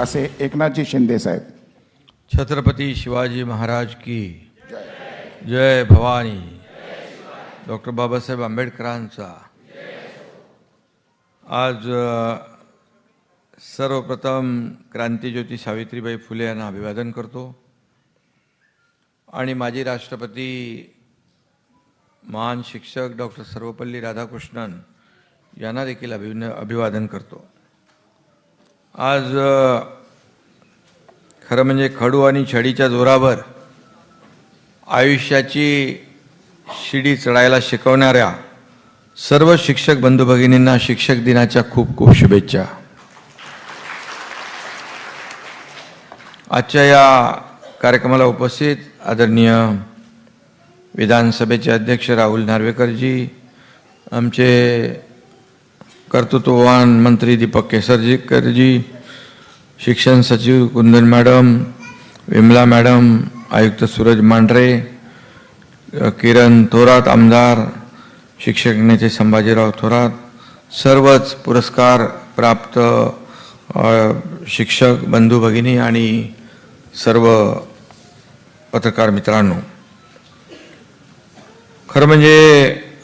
असे एकनाथजी शिंदे साहेब. छत्रपती शिवाजी महाराज की जय भवानी. डॉक्टर बाबासाहेब आंबेडकरांचा. आज सर्वप्रथम क्रांतीज्योती सावित्रीबाई फुले यांना अभिवादन करतो. आणि माजी राष्ट्रपती महान शिक्षक डॉक्टर सर्वपल्ली राधाकृष्णन यांना देखील अभिन अभिवादन करतो. आज खरं म्हणजे खडू आणि छडीच्या जोरावर आयुष्याची शिडी चढायला शिकवणाऱ्या सर्व शिक्षक बंधू भगिनींना शिक्षक दिनाच्या खूप खूप शुभेच्छा. आजच्या या कार्यक्रमाला उपस्थित आदरणीय विधानसभेचे अध्यक्ष राहुल नार्वेकरजी आमचे कर्तृत्ववान मंत्री दीपक केसरजीकरजी शिक्षण सचिव कुंदन मॅडम विमला मॅडम आयुक्त सूरज मांढरे किरण थोरात आमदार शिक्षक नेते संभाजीराव थोरात सर्वच पुरस्कार प्राप्त शिक्षक बंधू भगिनी आणि सर्व पत्रकार मित्रांनो. खरं म्हणजे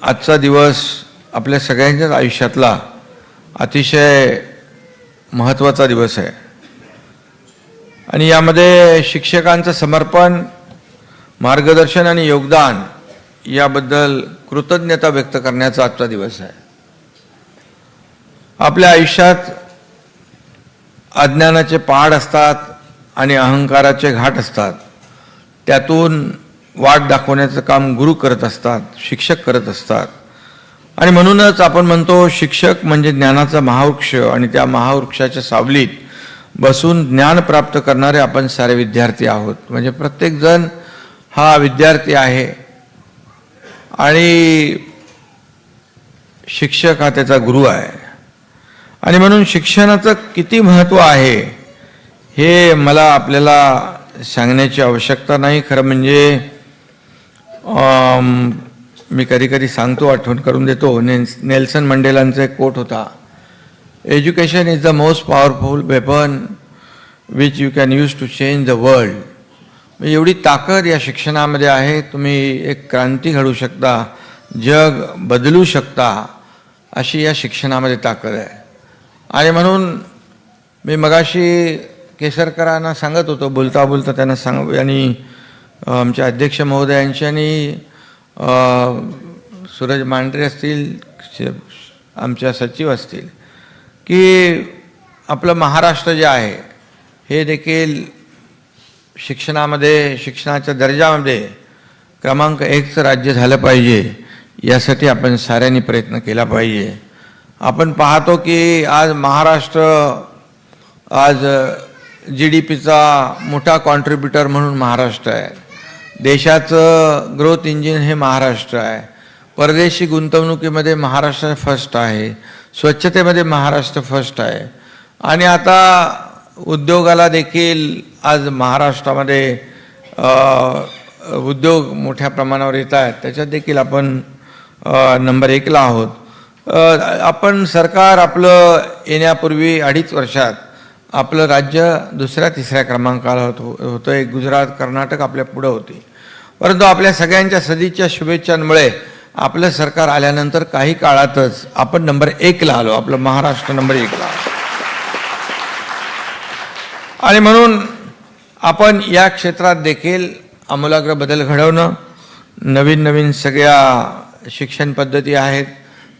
आजचा दिवस आपल्या सगळ्यांच्याच आयुष्यातला अतिशय महत्त्वाचा दिवस आहे. आणि यामध्ये शिक्षकांचं समर्पण मार्गदर्शन आणि योगदान याबद्दल कृतज्ञता व्यक्त करण्याचा आजचा दिवस आहे. आपल्या आयुष्यात अज्ञानाचे पहाड असतात आणि अहंकाराचे घाट असतात. त्यातून वाट दाखवण्याचं काम गुरु करत असतात शिक्षक करत असतात. आणि म्हणूनच आपण म्हणतो शिक्षक म्हणजे ज्ञानाचा महावृक्ष आणि त्या महावृक्षाच्या सावलीत बसून ज्ञान प्राप्त करणारे आपण सारे विद्यार्थी आहोत. म्हणजे प्रत्येकजण हा विद्यार्थी आहे. आणि शिक्षक हा त्याचा गुरु आहे. आणि म्हणून शिक्षणाचं किती महत्त्व आहे हे मला आपल्याला सांगण्याची आवश्यकता नाही. खरं म्हणजे मी कधी कधी सांगतो आठवण करून देतो. नेल्स नेल्सन मंडेलांचा एक कोट होता education is the most powerful weapon which you can use to change the world एवढी ताकद या शिक्षणामध्ये आहे तुम्ही एक क्रांती घडवू शकता जग बदलू शकता अशी या शिक्षणामध्ये ताकद आहे. आणि म्हणून मी मगाशी केसरकरांना सांगत होतो बोलता बोलता त्यांना सांग आणि आमच्या अध्यक्ष महोदयांशी आणि सूरज मांढरे असतील आमच्या सचिव असतील की आपलं महाराष्ट्र जे आहे हे देखील शिक्षणामध्ये शिक्षणाच्या दर्जामध्ये क्रमांक एकचं राज्य झालं पाहिजे यासाठी आपण साऱ्यांनी प्रयत्न केला पाहिजे. आपण पाहतो की आज महाराष्ट्र आज जी डी पीचा मोठा कॉन्ट्रीब्युटर म्हणून महाराष्ट्र आहे. देशाचं ग्रोथ इंजिन हे महाराष्ट्र आहे. परदेशी गुंतवणुकीमध्ये महाराष्ट्र फर्स्ट आहे. स्वच्छतेमध्ये महाराष्ट्र फर्स्ट आहे. आणि आता उद्योगाला देखील आज महाराष्ट्रामध्ये उद्योग मोठ्या प्रमाणावर येत आहेत. त्याच्यात देखील आपण नंबर एकला आहोत. आपण सरकार आपलं येण्यापूर्वी अडीच वर्षात आपलं राज्य दुसऱ्या तिसऱ्या क्रमांकाला होतो होतं एक गुजरात कर्नाटक आपल्या पुढं होती. परंतु आपल्या सगळ्यांच्या सदिच्छा शुभेच्छांमुळे आपलं सरकार आल्यानंतर काही काळातच आपण नंबर एकला आलो. आपलं महाराष्ट्र नंबर एकला आणि म्हणून आपण या क्षेत्रात देखील आमूलाग्र बदल घडवणं नवीन नवीन सगळ्या शिक्षण पद्धती आहेत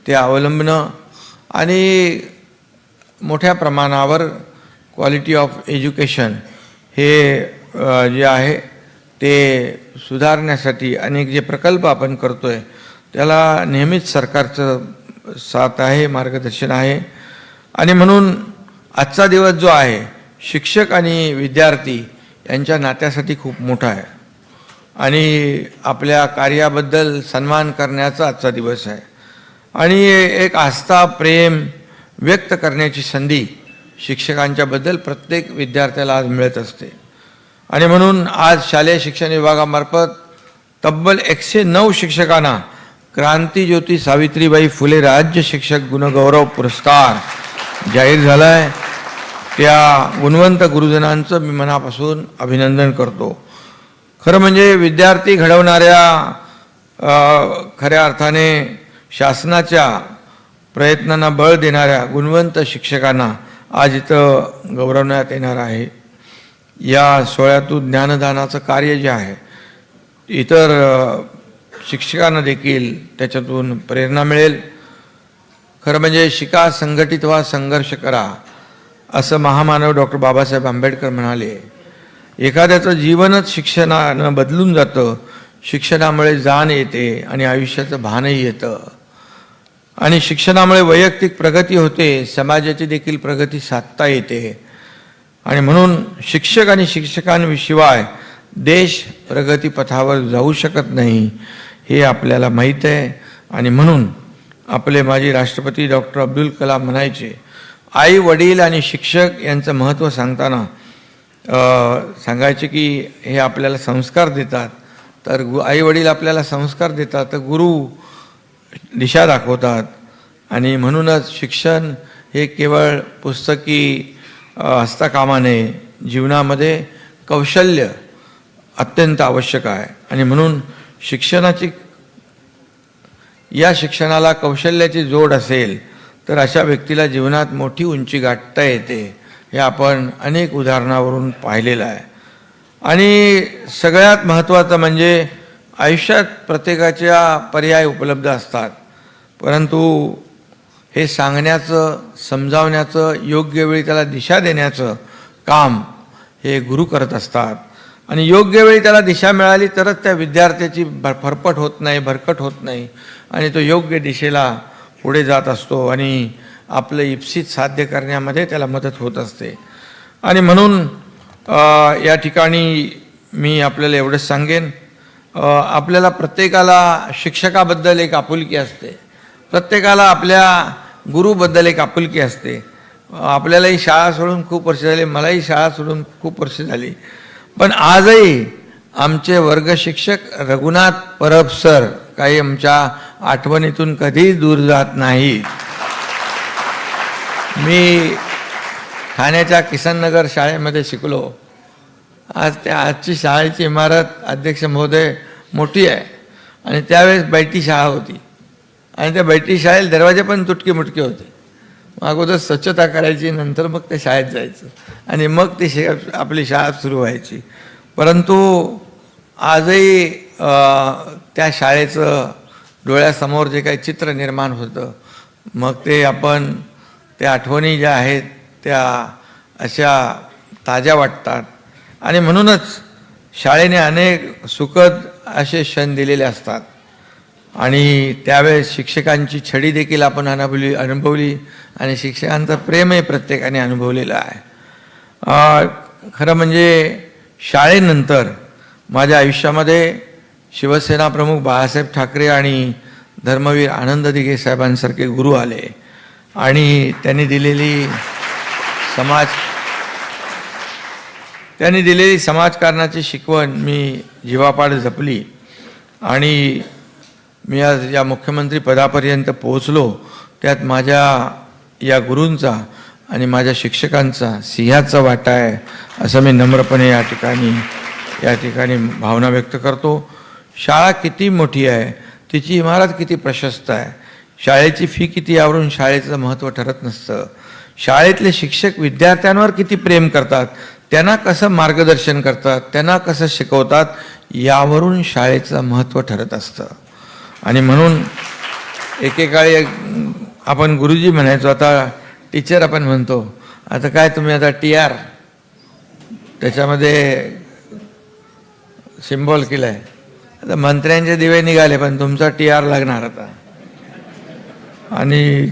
ते अवलंबणं आणि मोठ्या प्रमाणावर क्वालिटी ऑफ एज्युकेशन हे जे आहे ते सुधारण्यासाठी अनेक जे प्रकल्प आपण करतो आहे त्याला नेहमीच सरकारचं साथ आहे मार्गदर्शन आहे. आणि म्हणून आजचा दिवस जो आहे शिक्षक आणि विद्यार्थी यांच्या नात्यासाठी खूप मोठा आहे. आणि आपल्या कार्याबद्दल सन्मान करण्याचा आजचा दिवस आहे. आणि एक आस्था प्रेम व्यक्त करण्याची संधी शिक्षकांच्याबद्दल प्रत्येक विद्यार्थ्याला आज मिळत असते. आणि म्हणून आज शालेय शिक्षण विभागामार्फत तब्बल एकशे नऊ शिक्षकांना क्रांतीज्योती सावित्रीबाई फुले राज्य शिक्षक गुणगौरव पुरस्कार जाहीर झाला आहे त्या गुणवंत गुरुजनांचं मी मनापासून अभिनंदन करतो. खरं म्हणजे विद्यार्थी घडवणाऱ्या खऱ्या अर्थाने शासनाच्या प्रयत्नांना बळ देणाऱ्या गुणवंत शिक्षकांना आज इथं गौरवण्यात येणार आहे. या सोहळ्यातून ज्ञानदानाचं कार्य जे आहे इतर शिक्षकांना देखील त्याच्यातून प्रेरणा मिळेल. खरं म्हणजे शिका संघटित व्हा संघर्ष करा असं महामानव डॉक्टर बाबासाहेब आंबेडकर म्हणाले. एखाद्याचं जीवनच शिक्षणानं बदलून जातं. शिक्षणामुळे जाण येते आणि आयुष्याचं भानही येतं. आणि शिक्षणामुळे वैयक्तिक प्रगती होते समाजाची देखील प्रगती साधता येते. आणि म्हणून शिक्षक आणि शिक्षकांशिवाय देश प्रगतीपथावर जाऊ शकत नाही हे आपल्याला माहीत आहे. आणि म्हणून आपले माजी राष्ट्रपती डॉक्टर अब्दुल कलाम म्हणायचे आई वडील आणि शिक्षक यांचं महत्त्व सांगताना सांगायचे की हे आपल्याला संस्कार देतात. तर गु आई वडील आपल्याला संस्कार देतात. तर गुरु दिशा दाखवतात. आणि म्हणूनच शिक्षण हे केवळ पुस्तकी हस्तकामाने असता कामा नये जीवनामध्ये कौशल्य अत्यंत आवश्यक आहे. आणि म्हणून शिक्षणाची या शिक्षणाला कौशल्याची जोड असेल तर अशा व्यक्तीला जीवनात मोठी उंची गाठता येते हे आपण अनेक उदाहरणावरून पाहिलेलं आहे. आणि सगळ्यात महत्त्वाचं म्हणजे आयुष्यात प्रत्येकाच्या पर्याय उपलब्ध असतात. परंतु हे सांगण्याचं समजावण्याचं योग्य वेळी त्याला दिशा देण्याचं काम हे गुरु करत असतात. आणि योग्य वेळी त्याला दिशा मिळाली तरच त्या विद्यार्थ्याची भर फरफट होत नाही भरकट होत नाही. आणि तो योग्य दिशेला पुढे जात असतो आणि आपलं इप्सित साध्य करण्यामध्ये त्याला मदत होत असते. आणि म्हणून या ठिकाणी मी आपल्याला एवढंच सांगेन. आपल्याला प्रत्येकाला शिक्षकाबद्दल एक आपुलकी असते. प्रत्येकाला आपल्या गुरुबद्दल एक आपुलकी असते. आपल्यालाही शाळा सोडून खूप वर्ष झाली मलाही शाळा सोडून खूप वर्ष झाली. पण आजही आमचे वर्ग शिक्षक रघुनाथ परब सर काही आमच्या आठवणीतून कधीही दूर जात नाहीत. मी ठाण्याच्या किसननगर शाळेमध्ये शिकलो. आज त्या आजची शाळेची इमारत अध्यक्ष महोदय मोठी आहे. आणि त्यावेळेस बैठी शाळा होती. आणि त्या बैठी शाळेत दरवाजे पण तुटके मुटके होते. मग अगोदर स्वच्छता करायची नंतर मग त्या शाळेत जायचं. आणि मग ती शे आपली शाळा सुरू व्हायची. परंतु आजही त्या शाळेचं डोळ्यासमोर जे काही चित्र निर्माण होतं मग ते आपण त्या आठवणी ज्या आहेत त्या अशा ताज्या वाटतात. आणि म्हणूनच शाळेने अनेक सुखद असे क्षण दिलेले असतात. आणि त्यावेळेस शिक्षकांची छडी देखील आपण अनुभवली अनुभवली आणि शिक्षकांचं प्रेमही प्रत्येकाने अनुभवलेलं आहे. खरं म्हणजे शाळेनंतर माझ्या आयुष्यामध्ये शिवसेना प्रमुख बाळासाहेब ठाकरे आणि धर्मवीर आनंद दिघे साहेबांसारखे गुरु आले. आणि त्यांनी दिलेली समाज त्यांनी दिलेली समाजकारणाची शिकवण मी जीवापाड जपली. आणि मी आज या मुख्यमंत्री पदापर्यंत पोहोचलो. त्यात माझ्या या गुरूंचा आणि माझ्या शिक्षकांचा सिंहाचा वाटा आहे असं मी नम्रपणे या ठिकाणी या ठिकाणी भावना व्यक्त करतो. शाळा किती मोठी आहे तिची इमारत किती प्रशस्त आहे शाळेची फी किती यावरून शाळेचं महत्त्व ठरत नसतं. शाळेतले शिक्षक विद्यार्थ्यांवर किती प्रेम करतात त्यांना कसं मार्गदर्शन करतात त्यांना कसं शिकवतात यावरून शाळेचं महत्त्व ठरत असतं. आणि म्हणून एकेकाळी आपण गुरुजी म्हणायचो आता टीचर आपण म्हणतो आता काय तुम्ही आता टी आर त्याच्यामध्ये सिम्बॉल केलं आहे आता मंत्र्यांचे दिवे निघाले पण तुमचा टी आर लागणार आता. आणि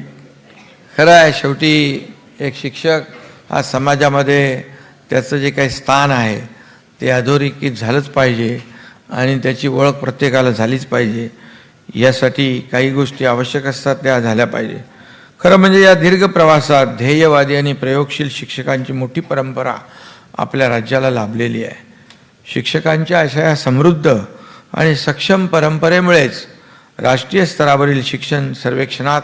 खरं आहे शेवटी एक शिक्षक हा समाजामध्ये त्याचं जे काही स्थान आहे ते अधोरेखित झालंच पाहिजे आणि त्याची ओळख प्रत्येकाला झालीच पाहिजे. यासाठी काही गोष्टी आवश्यक असतात त्या झाल्या पाहिजे. खरं म्हणजे या दीर्घ प्रवासात ध्येयवादी आणि प्रयोगशील शिक्षकांची मोठी परंपरा आपल्या राज्याला लाभलेली आहे. शिक्षकांच्या अशा या समृद्ध आणि सक्षम परंपरेमुळेच राष्ट्रीय स्तरावरील शिक्षण सर्वेक्षणात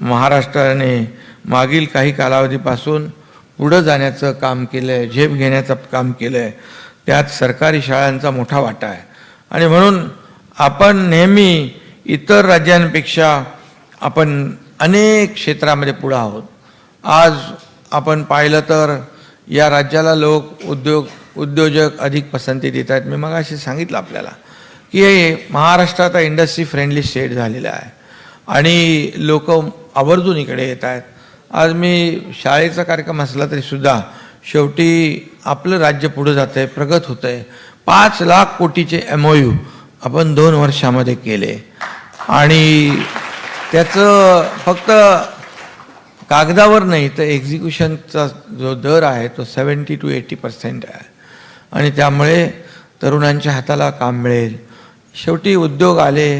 महाराष्ट्राने मागील काही कालावधीपासून पुढं जाण्याचं काम केलं आहे झेप घेण्याचं काम केलं आहे त्यात सरकारी शाळांचा मोठा वाटा आहे. आणि म्हणून आपण नेहमी इतर राज्यांपेक्षा आपण अनेक क्षेत्रामध्ये पुढं आहोत. आज आपण पाहिलं तर या राज्याला लोक उद्योग उद्योजक अधिक पसंती देत आहेत. मी मग असे सांगितलं आपल्याला की हे महाराष्ट्र आता इंडस्ट्री फ्रेंडली स्टेट झालेलं आहे. आणि लोक आवर्जून इकडे येत आहेत. आज मी शाळेचा कार्यक्रम असला तरीसुद्धा शेवटी आपलं राज्य पुढं जातं आहे प्रगत होतं आहे पाच लाख कोटीचे एम ओ यू आपण दोन वर्षामध्ये केले. आणि त्याचं फक्त कागदावर नाही तर एक्झिक्युशनचा जो दर आहे तो सेवन्टी टू एटी पर्सेंट आहे. आणि त्यामुळे तरुणांच्या हाताला काम मिळेल. शेवटी उद्योग आले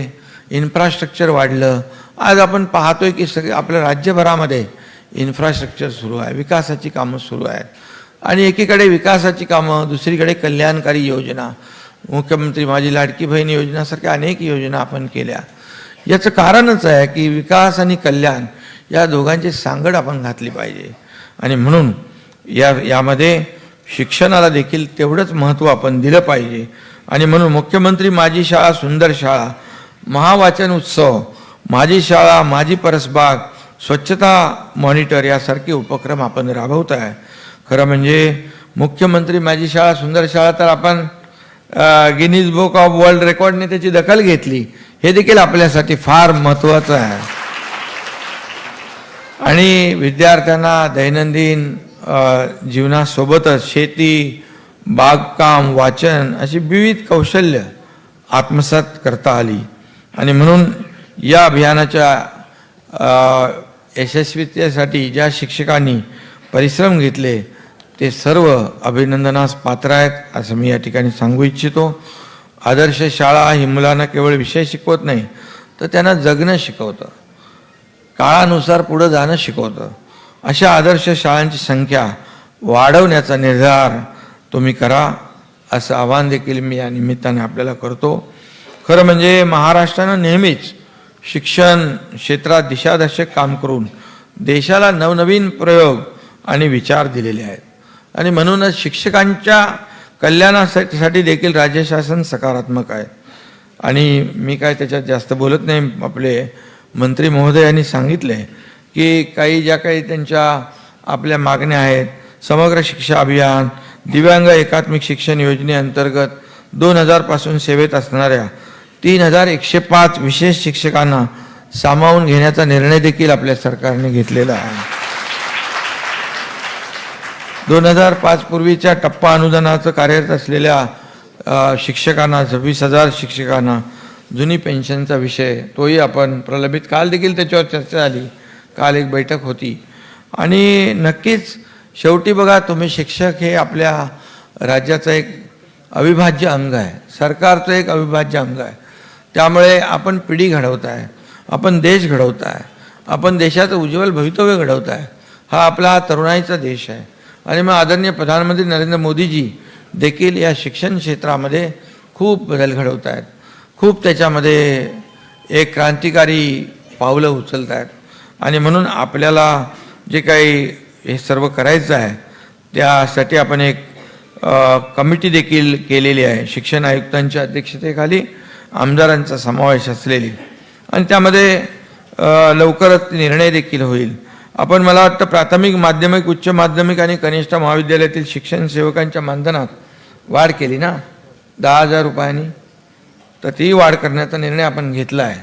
इन्फ्रास्ट्रक्चर वाढलं. आज आपण पाहतोय की सगळे आपल्या राज्यभरामध्ये इन्फ्रास्ट्रक्चर सुरू आहे विकासाची कामं सुरू आहेत. आणि एकीकडे विकासाची कामं दुसरीकडे कल्याणकारी योजना मुख्यमंत्री माझी लाडकी बहीण योजनासारख्या अनेक योजना आपण केल्या. याचं कारणच आहे की विकास आणि कल्याण या दोघांची सांगड आपण घातली पाहिजे. आणि म्हणून या यामध्ये शिक्षणाला देखील तेवढंच महत्त्व आपण दिलं पाहिजे. आणि म्हणून मुख्यमंत्री माझी शाळा सुंदर शाळा महावाचन उत्सव माझी शाळा माझी परसबाग स्वच्छता मॉनिटर यासारखे उपक्रम आपण राबवत आहे. खरं म्हणजे मुख्यमंत्री माझी शाळा सुंदर शाळा तर आपण गिनीज बुक ऑफ वर्ल्ड रेकॉर्डने त्याची दखल घेतली. हे देखील आपल्यासाठी फार महत्त्वाचं आहे. आणि विद्यार्थ्यांना दैनंदिन जीवनासोबतच शेती बागकाम वाचन अशी विविध कौशल्य आत्मसात करता आली. आणि म्हणून या अभियानाच्या यशस्वीतेसाठी ज्या शिक्षकांनी परिश्रम घेतले ते सर्व अभिनंदनास पात्र आहेत असं मी या ठिकाणी सांगू इच्छितो. आदर्श शाळा ही मुलांना केवळ विषय शिकवत नाही तर त्यांना जगणं शिकवतं. काळानुसार पुढं जाणं शिकवतं. अशा आदर्श शाळांची संख्या वाढवण्याचा निर्धार तुम्ही करा असं आवाहन देखील मी या निमित्ताने आपल्याला करतो. खरं म्हणजे महाराष्ट्रानं नेहमीच शिक्षण क्षेत्रात दिशादर्शक काम करून देशाला नवनवीन प्रयोग आणि विचार दिलेले आहेत. आणि म्हणूनच शिक्षकांच्या कल्याणासाठी देखील राज्य शासन सकारात्मक आहे. आणि मी काय त्याच्यात जास्त बोलत नाही आपले मंत्री महोदयांनी सांगितले की काही ज्या काही त्यांच्या आपल्या मागण्या आहेत समग्र शिक्षा अभियान दिव्यांग एकात्मिक शिक्षण योजनेअंतर्गत दोन हजारपासून सेवेत असणाऱ्या तीन हजार एकशे पाच विशेष शिक्षकांना सामावून घेण्याचा निर्णय देखील आपल्या सरकारने घेतलेला आहे. दोन हजार पाच पूर्वीच्या टप्पा अनुदानाचं कार्यरत असलेल्या शिक्षकांना सव्वीस हजार शिक्षकांना जुनी पेन्शनचा विषय तोही आपण प्रलंबित काल देखील त्याच्यावर चर्चा झाली काल एक बैठक होती. आणि नक्कीच शेवटी बघा तुम्ही शिक्षक हे आपल्या राज्याचं एक अविभाज्य अंग आहे. सरकारचं एक अविभाज्य अंग आहे. त्यामुळे आपण पिढी घडवत आहे आपण देश घडवत आहे आपण देशाचं उज्ज्वल भवितव्य घडवत आहे हा आपला तरुणाईचा देश आहे. आणि मग आदरणीय प्रधानमंत्री नरेंद्र मोदीजी देखील या शिक्षण क्षेत्रामध्ये खूप बदल घडवत आहेत खूप त्याच्यामध्ये एक क्रांतिकारी पावलं उचलत आहेत आणि म्हणून आपल्याला जे काही हे सर्व करायचं आहे त्यासाठी आपण एक कमिटी देखील केलेली आहे शिक्षण आयुक्तांच्या अध्यक्षतेखाली. आमदारांचा समावेश असलेली. आणि त्यामध्ये लवकरच निर्णय देखील होईल. आपण मला वाटतं प्राथमिक माध्यमिक उच्च माध्यमिक आणि कनिष्ठ महाविद्यालयातील शिक्षण सेवकांच्या मानधनात वाढ केली ना? दहा हजार रुपयांनी. तर ती वाढ करण्याचा निर्णय आपण घेतला आहे.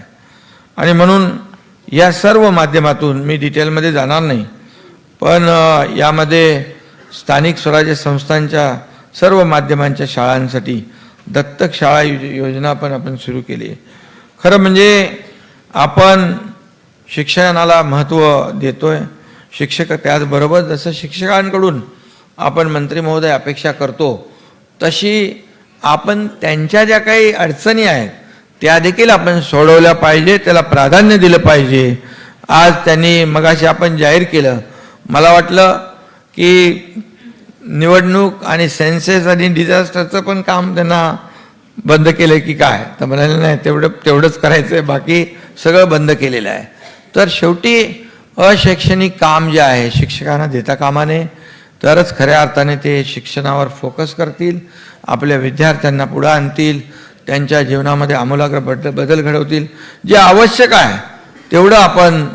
आणि म्हणून या सर्व माध्यमातून मी डिटेलमध्ये जाणार नाही. पण यामध्ये स्थानिक स्वराज्य संस्थांच्या सर्व माध्यमांच्या शाळांसाठी दत्तक शाळा योजना पण आपण सुरू केली. खरं म्हणजे आपण शिक्षणाला महत्त्व देतोय. शिक्षक त्याचबरोबर जसं शिक्षकांकडून आपण मंत्री महोदय अपेक्षा करतो तशी आपण त्यांच्या ज्या काही अडचणी आहेत त्या देखील आपण सोडवल्या पाहिजे त्याला प्राधान्य दिलं पाहिजे. आज त्यांनी मगाशी आपण जाहीर केलं. मला वाटलं की निवडणूक आणि सेन्सेस आणि डिझास्टरचं पण काम त्यांना बंद केलं की काय? तर म्हणाले नाही तेवढं तेवढंच करायचं आहे बाकी सगळं बंद केलेलं आहे. तर शेवटी अशैक्षणिक काम जे आहे शिक्षकांना देता कामा नये तरच खऱ्या अर्थाने ते शिक्षणावर फोकस करतील आपल्या विद्यार्थ्यांना पुढं आणतील त्यांच्या जीवनामध्ये आमूलाग्र बदल बदल घडवतील. जे आवश्यक आहे तेवढं आपण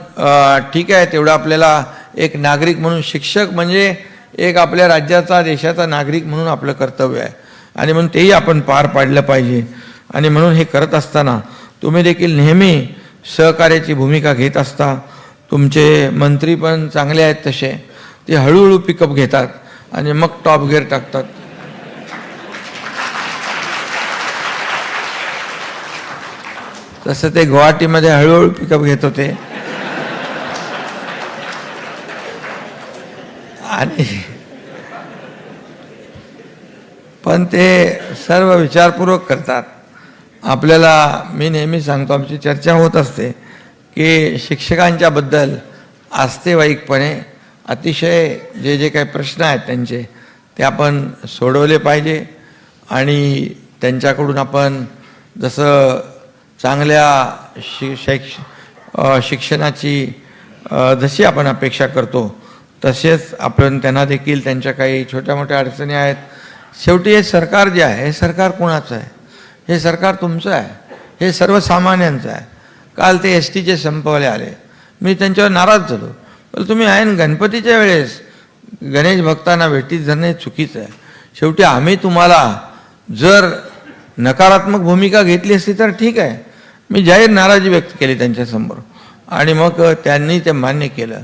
ठीक आहे तेवढं आपल्याला एक नागरिक म्हणून शिक्षक म्हणजे एक आपल्या राज्याचा देशाचा नागरिक म्हणून आपलं कर्तव्य आहे. आणि म्हणून तेही आपण पार पाडलं पाहिजे. आणि म्हणून हे करत असताना तुम्ही देखील नेहमी सहकार्याची भूमिका घेत असता. तुमचे मंत्री पण चांगले आहेत तसे. ते हळूहळू पिकअप घेतात आणि मग टॉप गिअर टाकतात. तसं ते गुवाहाटीमध्ये हळूहळू पिकअप घेत होते. आणि पण ते सर्व विचारपूर्वक करतात. आपल्याला मी नेहमी सांगतो आमची चर्चा होत असते की शिक्षकांच्याबद्दल आस्तेवाईकपणे आस्थेवाईकपणे अतिशय जे जे काही प्रश्न आहेत त्यांचे ते आपण सोडवले पाहिजे आणि त्यांच्याकडून आपण जसं चांगल्या शि शैक्ष शिक्षणाची जशी आपण अपेक्षा करतो तसेच आपण त्यांना देखील त्यांच्या काही छोट्या मोठ्या अडचणी आहेत. शेवटी हे सरकार जे आहे हे सरकार कोणाचं आहे? हे सरकार तुमचं आहे? हे सर्वसामान्यांचं आहे? काल ते एस टीचे संपवले आले. मी त्यांच्यावर नाराज झालो. पण तुम्ही आहे गणपतीच्या वेळेस गणेश भक्तांना भेटीत धरणे चुकीचं आहे. शेवटी आम्ही तुम्हाला जर नकारात्मक भूमिका घेतली असती तर ठीक आहे. मी जाहीर नाराजी व्यक्त केली त्यांच्यासमोर. आणि मग त्यांनी ते मान्य केलं.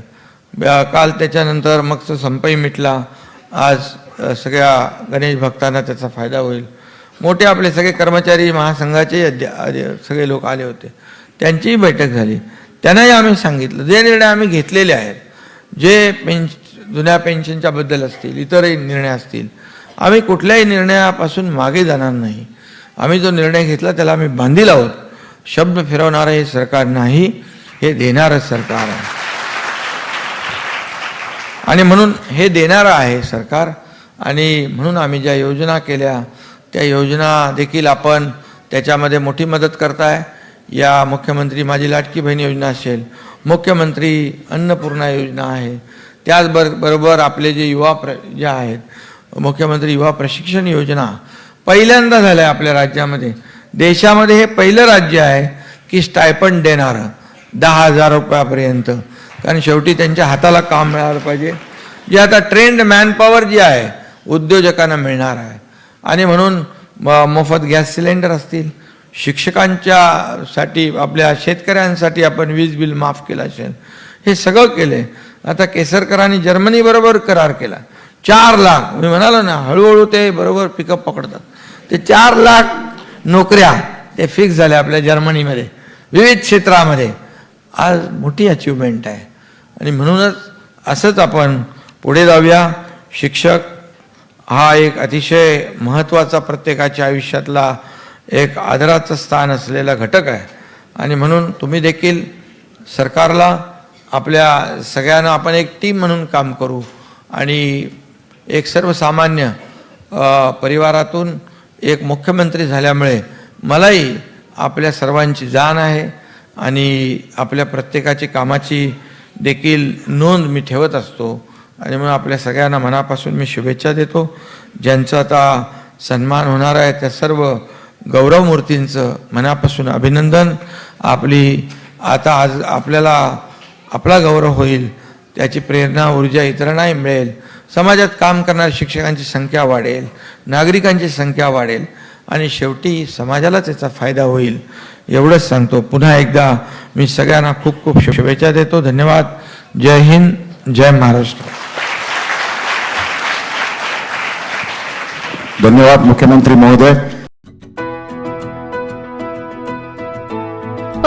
काल त्याच्यानंतर मग तो संपही मिटला. आज सगळ्या गणेश भक्तांना त्याचा फायदा होईल. मोठे आपले सगळे कर्मचारी महासंघाचे सगळे लोक आले होते. त्यांचीही बैठक झाली. त्यांनाही आम्ही सांगितलं. जे निर्णय आम्ही घेतलेले आहेत जे पेन्श जुन्या पेन्शनच्या बद्दल असतील इतरही निर्णय असतील आम्ही कुठल्याही निर्णयापासून मागे जाणार नाही. आम्ही जो निर्णय घेतला त्याला आम्ही बांधील आहोत. शब्द फिरवणारं हे सरकार नाही हे देणारं सरकार आहे. आणि म्हणून हे देणारं आहे सरकार. आणि म्हणून आम्ही ज्या योजना केल्या त्या योजना देखील आपण त्याच्यामध्ये मोठी मदत करताय. या मुख्यमंत्री माझी लाटकी बहीण योजना असेल मुख्यमंत्री अन्नपूर्णा योजना आहे त्याचबर बरोबर आपले जे युवा प्र जे आहेत मुख्यमंत्री युवा प्रशिक्षण योजना पहिल्यांदा झाल्या आपल्या राज्यामध्ये. देशामध्ये हे पहिलं राज्य आहे की स्टायपंड देणारं दहा हजार रुपयापर्यंत. कारण शेवटी त्यांच्या हाताला काम मिळालं पाहिजे. जे आता ट्रेंड मॅनपॉवर जी आहे उद्योजकांना मिळणार आहे. आणि म्हणून म- मोफत गॅस सिलेंडर असतील. शिक्षकांच्या साठी आपल्या शेतकऱ्यांसाठी आपण वीज बिल माफ केलं असेल. हे सगळं केले. आता केसरकरांनी जर्मनीबरोबर करार केला. चार लाख मी म्हणालो ना हळूहळू ते बरोबर पिकअप पकडतात. ते चार लाख नोकऱ्या ते फिक्स झाल्या आपल्या जर्मनीमध्ये. विविध क्षेत्रामध्ये. आज मोठी अचिव्हमेंट आहे. आणि म्हणूनच असंच आपण पुढे जाऊया. शिक्षक हा एक अतिशय महत्त्वाचा प्रत्येकाच्या आयुष्यातला एक आदराचं स्थान असलेला घटक आहे. आणि म्हणून तुम्ही देखील सरकारला आपल्या सगळ्यांना आपण एक टीम म्हणून काम करू. आणि एक सर्वसामान्य परिवारातून एक मुख्यमंत्री झाल्यामुळे मलाही आपल्या सर्वांची जाण आहे. आणि आपल्या प्रत्येकाची कामाची देखील नोंद मी ठेवत असतो. आणि म्हणून आपल्या सगळ्यांना मनापासून मी शुभेच्छा देतो. ज्यांचा आता सन्मान होणार आहे त्या सर्व गौरवमूर्तींचं मनापासून अभिनंदन. आपली आता आज आपल्याला आपला गौरव होईल त्याची प्रेरणा ऊर्जा इतरांनाही मिळेल. समाजात काम करणाऱ्या शिक्षकांची संख्या वाढेल नागरिकांची संख्या वाढेल आणि शेवटी समाजालाच याचा फायदा होईल. एवढंच सांगतो. पुन्हा एकदा मी सगळ्यांना खूप खूप शुभेच्छा देतो. धन्यवाद. जय हिंद जय महाराष्ट्र. धन्यवाद मुख्यमंत्री महोदय.